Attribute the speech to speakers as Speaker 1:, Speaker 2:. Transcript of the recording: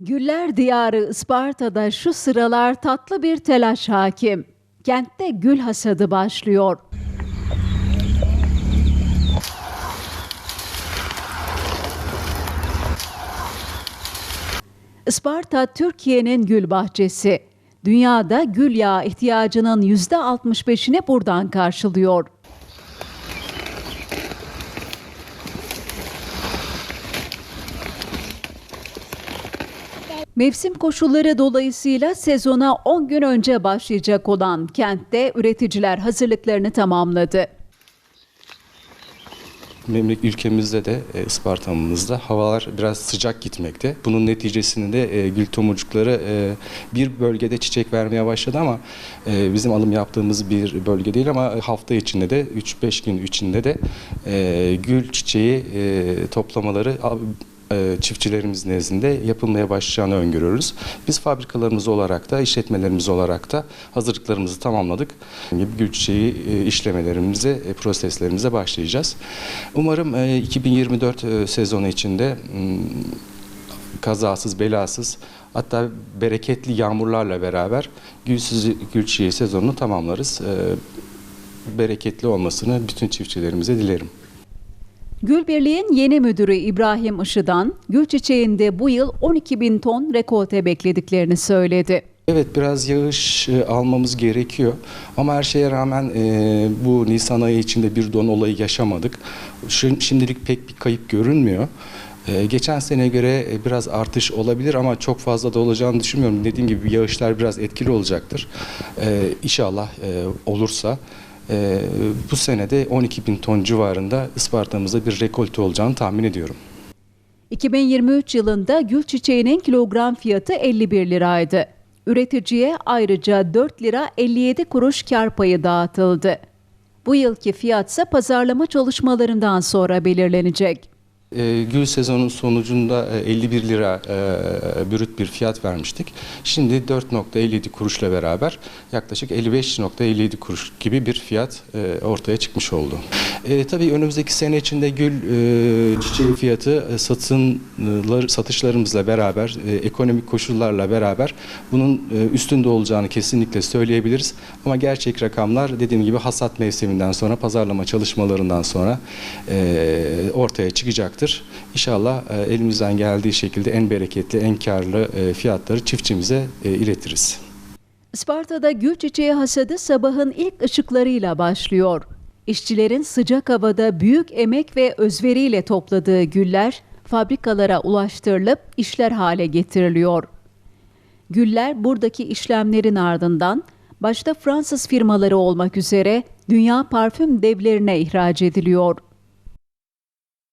Speaker 1: Güller diyarı Isparta'da şu sıralar tatlı bir telaş hakim. Kentte gül hasadı başlıyor. Isparta Türkiye'nin gül bahçesi. Dünyada gül yağı ihtiyacının %65'ini buradan karşılıyor. Mevsim koşulları dolayısıyla sezona 10 gün önce başlayacak olan kentte üreticiler hazırlıklarını tamamladı.
Speaker 2: Memleket ülkemizde de e, Isparta'mızda havalar biraz sıcak gitmekte. Bunun neticesinde e, gül tomurcukları e, bir bölgede çiçek vermeye başladı ama bizim alım yaptığımız bir bölge değil ama hafta içinde de 3-5 gün içinde de gül çiçeği toplamaları çiftçilerimiz nezdinde yapılmaya başlayacağını öngörüyoruz. Biz fabrikalarımız olarak da, işletmelerimiz olarak da hazırlıklarımızı tamamladık. Gibi gül çiçeği e, işlemelerimize, e, proseslerimize başlayacağız. Umarım e, 2024 e, sezonu içinde m, kazasız, belasız hatta bereketli yağmurlarla beraber gülsüz gül çiçeği sezonunu tamamlarız. E, Bereketli olmasını bütün çiftçilerimize dilerim.
Speaker 1: Gül Birliği'nin yeni müdürü İbrahim Işı'dan gül çiçeğinde bu yıl 12 bin ton rekolte beklediklerini söyledi.
Speaker 2: Evet biraz yağış e, almamız gerekiyor ama her şeye rağmen e, bu Nisan ayı içinde bir don olayı yaşamadık. Şimdilik pek bir kayıp görünmüyor. E, geçen sene göre e, biraz artış olabilir ama çok fazla da olacağını düşünmüyorum. Dediğim gibi yağışlar biraz etkili olacaktır. E, inşallah e, olursa e, bu senede 12 bin ton civarında Isparta'mızda bir rekolte olacağını tahmin ediyorum.
Speaker 1: 2023 yılında gül çiçeğinin kilogram fiyatı 51 liraydı. Üreticiye ayrıca 4 lira 57 kuruş kar payı dağıtıldı. Bu yılki fiyatsa pazarlama çalışmalarından sonra belirlenecek.
Speaker 2: E, gül sezonun sonucunda e, 51 lira e, brüt bir fiyat vermiştik. Şimdi 4.57 kuruşla beraber yaklaşık 55.57 kuruş gibi bir fiyat e, ortaya çıkmış oldu. E, tabii önümüzdeki sene içinde gül e, çiçeği fiyatı e, satışlarımızla beraber, e, ekonomik koşullarla beraber bunun e, üstünde olacağını kesinlikle söyleyebiliriz. Ama gerçek rakamlar dediğim gibi hasat mevsiminden sonra, pazarlama çalışmalarından sonra e, ortaya çıkacaktır. İnşallah e, elimizden geldiği şekilde en bereketli, en karlı e, fiyatları çiftçimize e, iletiriz.
Speaker 1: Isparta'da gül çiçeği hasadı sabahın ilk ışıklarıyla başlıyor. İşçilerin sıcak havada büyük emek ve özveriyle topladığı güller fabrikalara ulaştırılıp işler hale getiriliyor. Güller buradaki işlemlerin ardından başta Fransız firmaları olmak üzere dünya parfüm devlerine ihraç ediliyor.